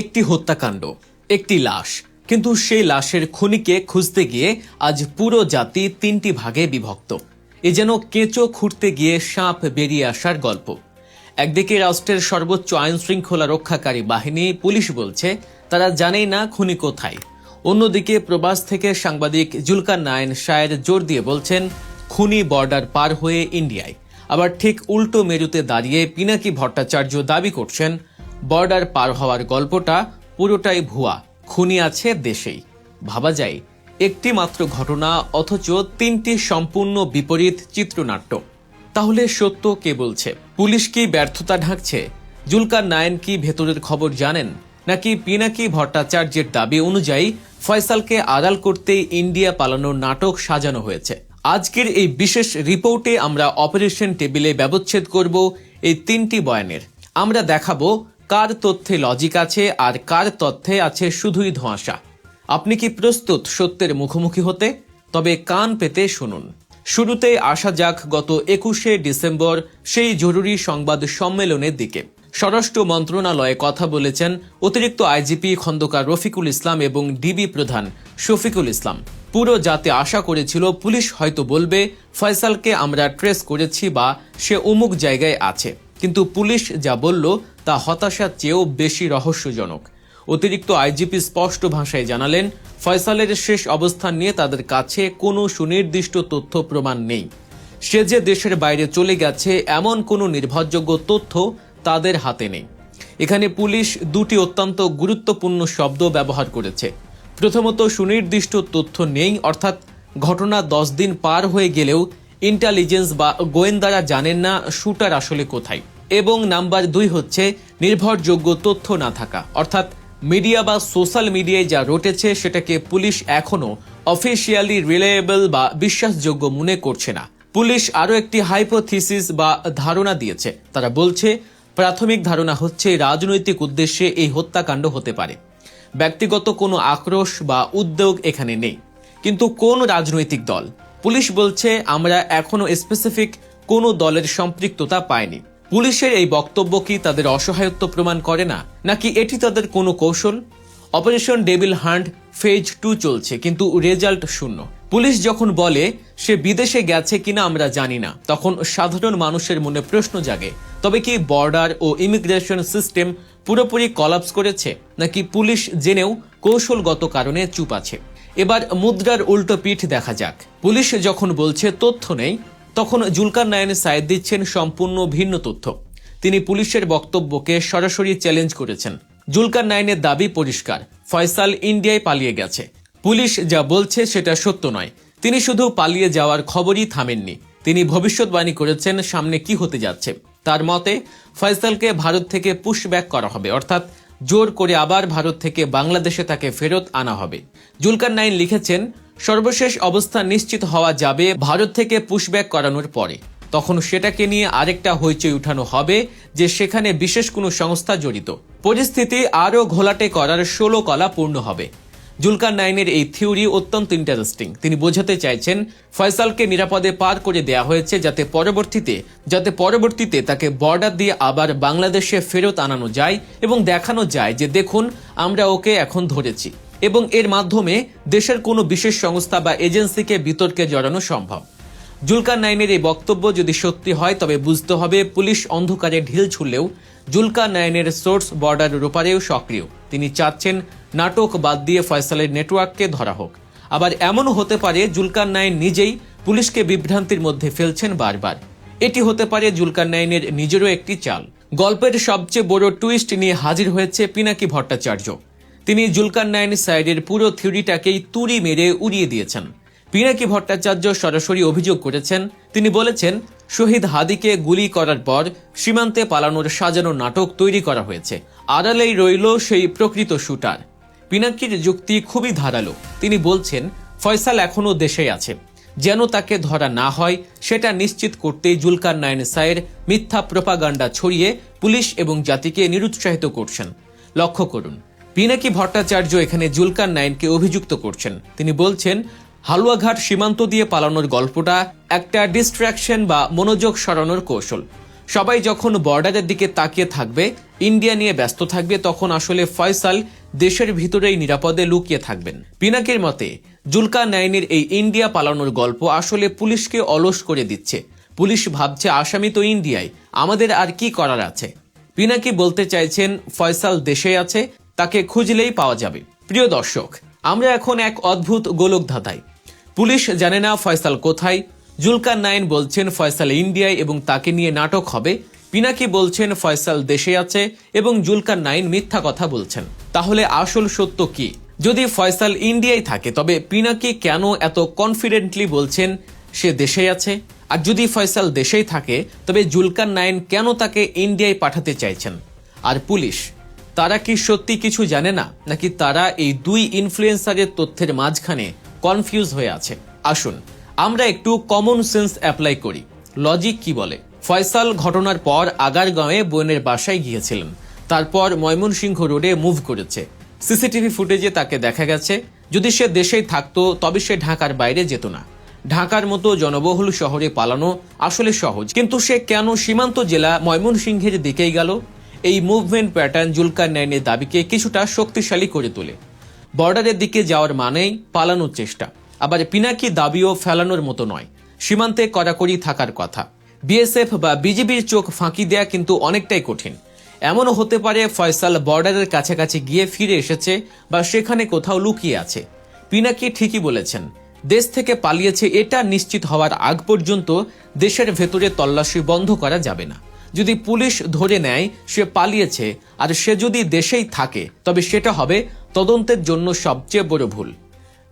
একটি হত্যাকাণ্ড, একটি লাশ। কিন্তু সেই লাশের খুনিকে খুঁজতে গিয়ে আজ পুরো জাতি তিনটি ভাগে বিভক্ত। এ যেন কেঁচো খুঁড়তে গিয়ে সাপ বেরিয়ে আসার গল্প। একদিকে রাষ্ট্রের সর্বোচ্চ আইন শৃঙ্খলা রক্ষাকারী বাহিনী পুলিশ বলছে, তারা জানেই না খুনি কোথায়। অন্যদিকে প্রবাস থেকে সাংবাদিক জুলকার নায়ন শায়ের জোর দিয়ে বলছেন, খুনি বর্ডার পার হয়ে ইন্ডিয়ায়। আবার ঠিক উল্টো মেরুতে দাঁড়িয়ে পিনাকি ভট্টাচার্য দাবি করছেন বর্ডার পার হওয়ার গল্পটা পুরোটাই ভুয়া, খুনি আছে দেশেই। ভাবা যায়, একটি মাত্র ঘটনা অথচ তিনটি সম্পূর্ণ বিপরীত চিত্রনাট্য। তাহলে সত্য কে বলছে? পুলিশ কি ব্যর্থতা ঢাকছে? জুলকার নায়ন কি ভেতরের খবর জানেন? নাকি পিনাকি ভট্টাচার্যের দাবি অনুযায়ী ফয়সালকে আড়াল করতেই ইন্ডিয়া পালানোর নাটক সাজানো হয়েছে? আজকের এই বিশেষ রিপোর্টে আমরা অপারেশন টেবিলে ব্যবচ্ছেদ করব এই তিনটি বয়ানের। আমরা দেখাবো কার তথ্যে লজিক আছে আর কার তথ্যে আছে শুধুই ধোঁয়াশা? আপনি কি প্রস্তুত সত্যের মুখোমুখি হতে? তবে কান পেতে শুনুন। শুরুতে আসা যাক গত একুশে ডিসেম্বর সেই জরুরি সংবাদ সম্মেলনের দিকে। স্বরাষ্ট্র মন্ত্রণালয়ে কথা বলেছেন অতিরিক্ত আইজিপি খন্দকার রফিকুল ইসলাম এবং ডিবি প্রধান শফিকুল ইসলাম। পুরো জাতি আশা করেছিল পুলিশ হয়তো বলবে, ফয়সালকে আমরা ট্রেস করেছি বা সে অমুক জায়গায় আছে। কিন্তু পুলিশ যা বলল তা হতাশার চেয়েও বেশি রহস্যজনক। অতিরিক্ত আইজিপি স্পষ্ট ভাষায় জানালেন, ফয়সালের শেষ অবস্থান নিয়ে তাদের কাছে কোনো সুনির্দিষ্ট তথ্য প্রমাণ নেই। সে যে দেশের বাইরে চলে গেছে, এমন কোনো নির্ভরযোগ্য তথ্য তাদের হাতে নেই। এখানে পুলিশ দুটি অত্যন্ত গুরুত্বপূর্ণ শব্দ ব্যবহার করেছে। প্রথমত, সুনির্দিষ্ট তথ্য নেই, অর্থাৎ ঘটনা দশ দিন পার হয়ে গেলেও ইন্টেলিজেন্স বা গোয়েন্দারা জানেন না শুটার আসলে কোথায়। এবং নাম্বার দুই হচ্ছে, নির্ভরযোগ্য তথ্য না থাকা। অর্থাৎ মিডিয়া বা সোশ্যাল মিডিয়ায় যা রটেছে, সেটাকে পুলিশ এখনও অফিসিয়ালি রিলায়েবল বা বিশ্বাসযোগ্য মনে করছে না। পুলিশ আরও একটি হাইপোথিসিস বা ধারণা দিয়েছে। তারা বলছে, প্রাথমিক ধারণা হচ্ছে, রাজনৈতিক উদ্দেশ্যে এই হত্যাকাণ্ড হতে পারে। ব্যক্তিগত কোনো আক্রোশ বা উদ্যোগ এখানে নেই। কিন্তু কোন রাজনৈতিক দল পুলিশ বলছে, আমরা এখনও স্পেসিফিক কোনো দলের সম্পৃক্ততা পাইনি। পুলিশের এই বক্তব্য কি তাদের অসহায়ত্ব প্রমাণ করে না? নাকি এটি তাদের কোনো কৌশল? Operation devil hunt phase two চলছে, কিন্তু রেজাল্ট শূন্য। পুলিশ যখন বলে, সে বিদেশে গেছে কিনা আমরা জানি না। তখন সাধারণ মানুষের মনে প্রশ্ন জাগে, তবে কি বর্ডার ও ইমিগ্রেশন সিস্টেম পুরোপুরি কলাপস করেছে? নাকি পুলিশ জেনেও কৌশলগত কারণে চুপ আছে? এবার মুদ্রার উল্টো পিঠ দেখা যাক। পুলিশ যখন বলছে তথ্য নেই, তখন জুলকার নায়ন সায়েদ দিচ্ছেন সম্পূর্ণ ভিন্ন তথ্য। তিনি পুলিশের বক্তব্যকে সরাসরি চ্যালেঞ্জ করেছেন। জুলকার নাইনের দাবি পরিষ্কার, ফয়সাল ইন্ডিয়ায় পালিয়ে গেছে। পুলিশ যা বলছে সেটা সত্য নয়। তিনি শুধু পালিয়ে যাওয়ার খবরই থামেননি। তিনি ভবিষ্যৎবাণী করেছেন সামনে কি হতে যাচ্ছে। তার মতে, ফয়সালকে ভারত থেকে পুশব্যাক করা হবে, অর্থাৎ জোর করে আবার ভারত থেকে বাংলাদেশে তাকে ফেরত আনা হবে। জুলকার নাইন লিখেছেন, সর্বশেষ অবস্থা নিশ্চিত হওয়া যাবে ভারত থেকে পুশব্যাক করানোর পরে। তখন সেটাকে নিয়ে আরেকটা হইচই উঠানো হবে যে সেখানে বিশেষ কোনো সংস্থা জড়িত। পরিস্থিতি আরও ঘোলাটে করার ষোলো কলা পূর্ণ হবে। জুলকার নাইনের এই থিওরি অত্যন্ত ইন্টারেস্টিং তিনি বোঝাতে চাইছেন, ফয়সালকে নিরাপদে পার করে দেয়া হয়েছে যাতে পরবর্তীতে যাতে পরবর্তীতে তাকে বর্ডার দিয়ে আবার বাংলাদেশে ফেরত আনানো যায় এবং দেখানো যায় যে, দেখুন, আমরা ওকে এখন ধরেছি। এবং এর মাধ্যমে দেশের কোনো বিশেষ সংস্থা বা এজেন্সিকে বিতর্কে জড়ানো সম্ভব। জুলকার নাইনের এই বক্তব্য যদি সত্যি হয়, তবে বুঝতে হবে পুলিশ অন্ধকারে ঢিল ছুড়লেও জুলকার নাইনের সোর্স বর্ডার রোপারেও সক্রিয়। তিনি চাচ্ছেন নাটক বাদ দিয়ে ফয়সালের নেটওয়ার্ককে ধরা হোক। আবার এমনও হতে পারে জুলকার নাইন নিজেই পুলিশকে বিভ্রান্তির মধ্যে ফেলছেন বারবার। এটি হতে পারে জুলকার নাইনের নিজেরও একটি চাল। গল্পের সবচেয়ে বড় টুইস্ট নিয়ে হাজির হয়েছে পিনাকি ভট্টাচার্য। তিনি জুলকার নাইন সাইডের পুরো থিওরিটাকেই তুড়ি মেরে উড়িয়ে দিয়েছেন। পিনাকি ভট্টাচার্য সরাসরি অভিযোগ করেছেন। তিনি বলেছেন, শহীদ হাদিকে গুলি করার পর সীমান্তে পালানোর সাজানো নাটক তৈরি করা হয়েছে। আড়ালেই রইল সেই প্রকৃত শুটার। পিনাকির যুক্তি খুবই ধারালো। তিনি বলছেন, ফয়সাল এখনও দেশে আছে। যেন তাকে ধরা না হয়, সেটা নিশ্চিত করতেই জুলকার নাইন সায়ের মিথ্যা প্রপাগান্ডা ছড়িয়ে পুলিশ এবং জাতিকে নিরুৎসাহিত করছেন। লক্ষ্য করুন, পিনাকি ভট্টাচার্য এখানে জুলকার নাইনকে অভিযুক্ত করছেন। তিনি বলছেন হালুয়াঘাট সীমান্ত দিয়ে পালানোর গল্পটা একটা ডিস্ট্রাকশন বা মনোযোগ সরানোর কৌশল। সবাই যখন বর্ডারের দিকে তাকিয়ে থাকবে ইন্ডিয়া নিয়ে ব্যস্ত থাকবে, তখন আসলে ফয়সাল দেশের ভিতরেই নিরাপদে লুকিয়ে থাকবেন। পিনাকির মতে, জুলকা নাইনের এই ইন্ডিয়া পালানোর গল্প আসলে পুলিশকে অলস করে দিচ্ছে। পুলিশ ভাবছে, আসামি তো ইন্ডিয়ায় আমাদের আর কি করার আছে? পিনাকি বলতে চাইছেন, ফয়সাল দেশে আছে, তাকে খুঁজলেই পাওয়া যাবে। প্রিয় দর্শক, আমরা এখন এক অদ্ভুত গোলক ধাঁধাই পুলিশ জানে না ফয়সাল কোথায়। জুলকার নাইন বলছেন ফয়সাল ইন্ডিয়ায় এবং তাকে নিয়ে নাটক হবে। পিনাকি বলছেন ফয়সাল দেশে আছে এবং জুলকার নাইন মিথ্যা কথা বলছেন। তাহলে আসল সত্য কি? যদি ফয়সাল ইন্ডিয়ায় থাকে, তবে পিনাকি কেন এত কনফিডেন্টলি বলছেন সে দেশে আছে? আর যদি ফয়সাল দেশেই থাকে, তবে জুলকার নাইন কেন তাকে ইন্ডিয়ায় পাঠাতে চাইছেন? আর পুলিশ, তারা কি সত্যি কিছু জানে না? নাকি তারা এই দুই ইনফ্লুয়েন্সারের তথ্যের মাঝখানে কনফিউজ হয়ে আছে। আসুন, আমরা একটু কমন সেন্স অ্যাপ্লাই করি। লজিক কি বলে? ফয়সাল ঘটনার পর আগারগাঁওয়ে বোনের বাসায় গিয়েছিলেন। তারপর ময়মনসিংহ রোডে মুভ করেছে। সিসিটিভি ফুটেজে তাকে দেখা গেছে। যদি সে দেশেই থাকতো, তবে সে ঢাকার বাইরে যেত না। ঢাকার মতো জনবহুল শহরে পালানো আসলে সহজ। কিন্তু সে কেন সীমান্ত জেলা ময়মনসিংহের দিকেই গেল? এই মুভমেন্ট প্যাটার্ন জুলকার নাইনের দাবিকে কিছুটা শক্তিশালী করে তোলে। বর্ডারের দিকে যাওয়ার মানেই পালানোর চেষ্টা। আবার পিনাকি দাবিও ফেলানোর মতো নয়। সীমান্তে কড়াকড়ি থাকার কথা। বিএসএফ বা বিজিবির চোখ ফাঁকি দেয়া কিন্তু অনেকটাই কঠিন। এমনও হতে পারে ফয়সাল বর্ডারের কাছাকাছি গিয়ে ফিরে এসেছে বা সেখানে কোথাও লুকিয়ে আছে। পিনাকি ঠিকই বলেছেন, দেশ থেকে পালিয়েছে এটা নিশ্চিত হওয়ার আগ পর্যন্ত দেশের ভেতরে তল্লাশি বন্ধ করা যাবে না। যদি পুলিশ ধরে নেয় সে পালিয়েছে, আর সে যদি দেশেই থাকে, তবে সেটা হবে তদন্তের জন্য সবচেয়ে বড় ভুল।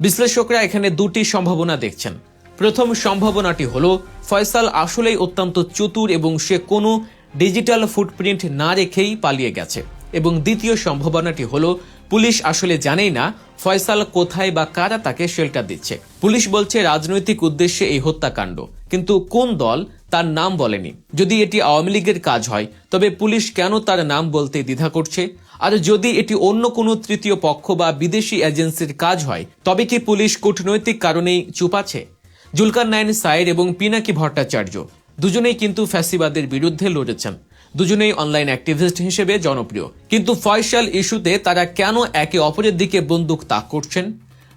বিশ্লেষকরা এখানে দুটি সম্ভাবনা দেখছেন। প্রথম সম্ভাবনাটি হলো, ফয়সাল আসলেই অত্যন্ত চতুর এবং সে কোনো ডিজিটাল ফুটপ্রিন্ট না রেখেই পালিয়ে গেছে। এবং দ্বিতীয় সম্ভাবনাটি হলো, পুলিশ আসলে জানেই না ফয়সাল কোথায় বা কারা তাকে শেল্টার দিচ্ছে। পুলিশ বলছে, রাজনৈতিক উদ্দেশ্যে এই হত্যাকাণ্ড। কিন্তু কোন দল তার নাম বলেনি। যদি এটি আওয়ামী লীগের কাজ হয়, তবে পুলিশ কেন তার নাম বলতে দ্বিধা করছে? আর যদি এটি অন্য কোনো তৃতীয় পক্ষ বা বিদেশি এজেন্সির কাজ হয়, তবে কি পুলিশ কূটনৈতিক কারণেই চুপ আছে? জুলকার নাইন সাইর এবং পিনাকি ভট্টাচার্য দুজনেই কিন্তু ফ্যাসিবাদের বিরুদ্ধে লড়েছেন। দুজনেই অনলাইন অ্যাক্টিভিস্ট হিসেবে জনপ্রিয়। কিন্তু ফয়সাল ইস্যুতে তারা কেন একে অপরের দিকে বন্দুক তাক করছেন?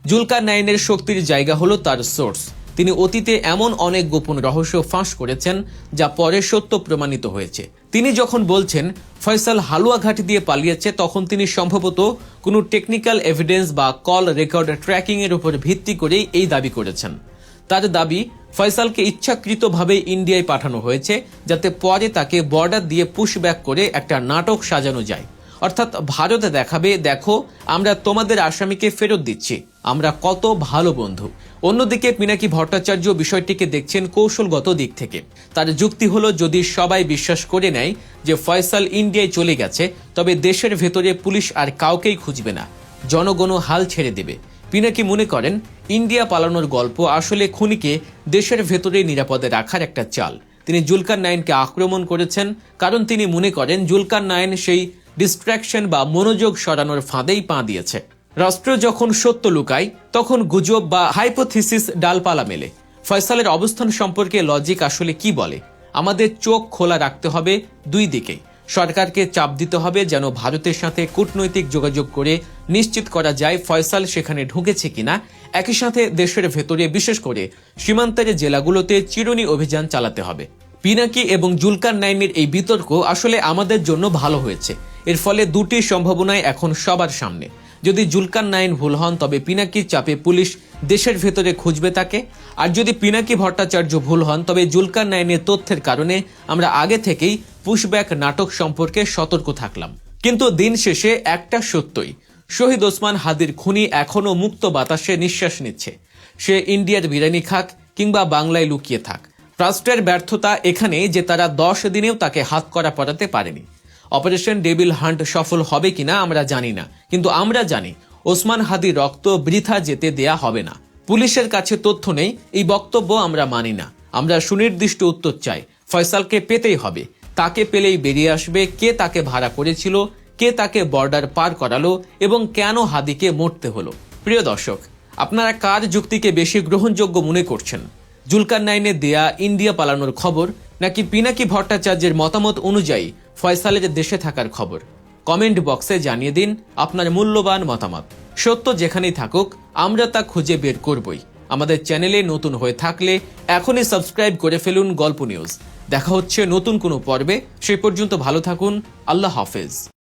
জুলকার নাইনের শক্তির জায়গা হলো তার সোর্স। তিনি অতীতে এমন অনেক গোপন রহস্য ফাঁস করেছেন, যা পরে সত্য প্রমাণিত হয়েছে। তিনি যখন বলছেন, ফয়সাল হালুয়াঘাট দিয়ে পালিয়েছে, তখন তিনি সম্ভবত কোনো টেকনিক্যাল এভিডেন্স বা কল রেকর্ড ট্র্যাকিং এর উপর ভিত্তি করেই এই দাবি করেছেন। তার দাবি, ফয়সালকে ইচ্ছাকৃতভাবে ইন্ডিয়ায় পাঠানো হয়েছে, যাতে পরে তাকে বর্ডার দিয়ে পুশব্যাক করে একটা নাটক সাজানো যায়। অর্থাৎ ভারত দেখাবে, দেখো, আমরা তোমাদের আসামিকে ফেরত দিচ্ছি। আমরা কত ভালো বন্ধু। অন্যদিকে পিনাকি ভট্টাচার্য বিষয়টিকে দেখছেন কৌশলগত দিক থেকে। তার যুক্তি হলো, যদি সবাই বিশ্বাস করে নেয় যে ফয়সাল ইন্ডিয়ায় চলে গেছে, তবে দেশের ভেতরে পুলিশ আর কাউকেই খুঁজবে না। জনগণও হাল ছেড়ে দেবে। পিনাকি মনে করেন, ইন্ডিয়া পালানোর গল্প আসলে খুনিকে দেশের ভেতরে নিরাপদে রাখার একটা চাল। তিনি জুলকার নাইনকে আক্রমণ করেছেন, কারণ তিনি মনে করেন, জুলকার নাইন সেই ডিস্ট্র্যাকশন বা মনোযোগ সরানোর ফাঁদেই পা দিয়েছে। রাষ্ট্র যখন সত্য লুকায়, তখন গুজব বা হাইপোথিসিস ডালপালা মেলে। ফয়সালের অবস্থান সম্পর্কে লজিক আসলে কি বলে? আমাদের চোখ খোলা রাখতে হবে দুই দিকেই সরকারকে চাপ দিতে হবে যেন ভারতের সাথে কূটনৈতিক যোগাযোগ করে নিশ্চিত করা যায় ফয়সাল সেখানে ঢুকেছে কিনা। একই সাথে দেশের ভেতরে, বিশেষ করে সীমান্তের জেলাগুলোতে চিরুনি অভিযান চালাতে হবে। পিনাকি এবং জুলকার নাইনের এই বিতর্ক আসলে আমাদের জন্য ভালো হয়েছে। এর ফলে দুটি সম্ভাবনাই এখন সবার সামনে। যদি জুলকান নাইন ভুল হন, তবে পিনাকির চাপে পুলিশ দেশের ভেতরে খুঁজবে তাকে। আর যদি পিনাকি ভট্টাচার্য ভুল হন, তবে জুলকার নাইনের তথ্যের কারণে আমরা আগে থেকেই পুশব্যাক নাটক সম্পর্কে সতর্ক থাকলাম। কিন্তু দিন শেষে একটা সত্যই, শহীদ ওসমান হাদির খুনি এখনও মুক্ত বাতাসে নিঃশ্বাস নিচ্ছে। সে ইন্ডিয়ার বিরিয়ানি খাক কিংবা বাংলায় লুকিয়ে থাক। রাষ্ট্রের ব্যর্থতা এখানে যে তারা দশ দিনেও তাকে হাত করা পড়াতে পারেনি। অপারেশন ডেবিল হান্ট সফল হবে কিনা আমরা জানি না, কিন্তু আমরা জানি ওসমান হাদি রক্ত বৃথা যেতে দেয়া হবে না। পুলিশের কাছে তথ্য নেই, এই বক্তব্য আমরা মানি না। আমরা সুনির্দিষ্ট উত্তর চাই, ফয়সালকে পেতেই হবে। তাকে পেলেই বেরিয়ে আসবে, কে তাকে ভাড়া করেছিল, কে তাকে বর্ডার পার করালো, এবং কেন হাদিকে মরতে হলো। প্রিয় দর্শক, আপনারা কার যুক্তিকে বেশি গ্রহণযোগ্য মনে করছেন? জুলকার নাইনে দেয়া ইন্ডিয়া পালানোর খবর, নাকি পিনাকি ভট্টাচার্যের মতামত অনুযায়ী ফয়সালের দেশে থাকার খবর। কমেন্ট বক্সে জানিয়ে দিন আপনার মূল্যবান মতামত। সত্য যেখানেই থাকুক, আমরা তা খুঁজে বের করবই। আমাদের চ্যানেলে নতুন হয়ে থাকলে এখনই সাবস্ক্রাইব করে ফেলুন গল্প নিউজ। দেখা হচ্ছে নতুন কোনো পর্বে। সেই পর্যন্ত ভালো থাকুন। আল্লাহ হাফেজ।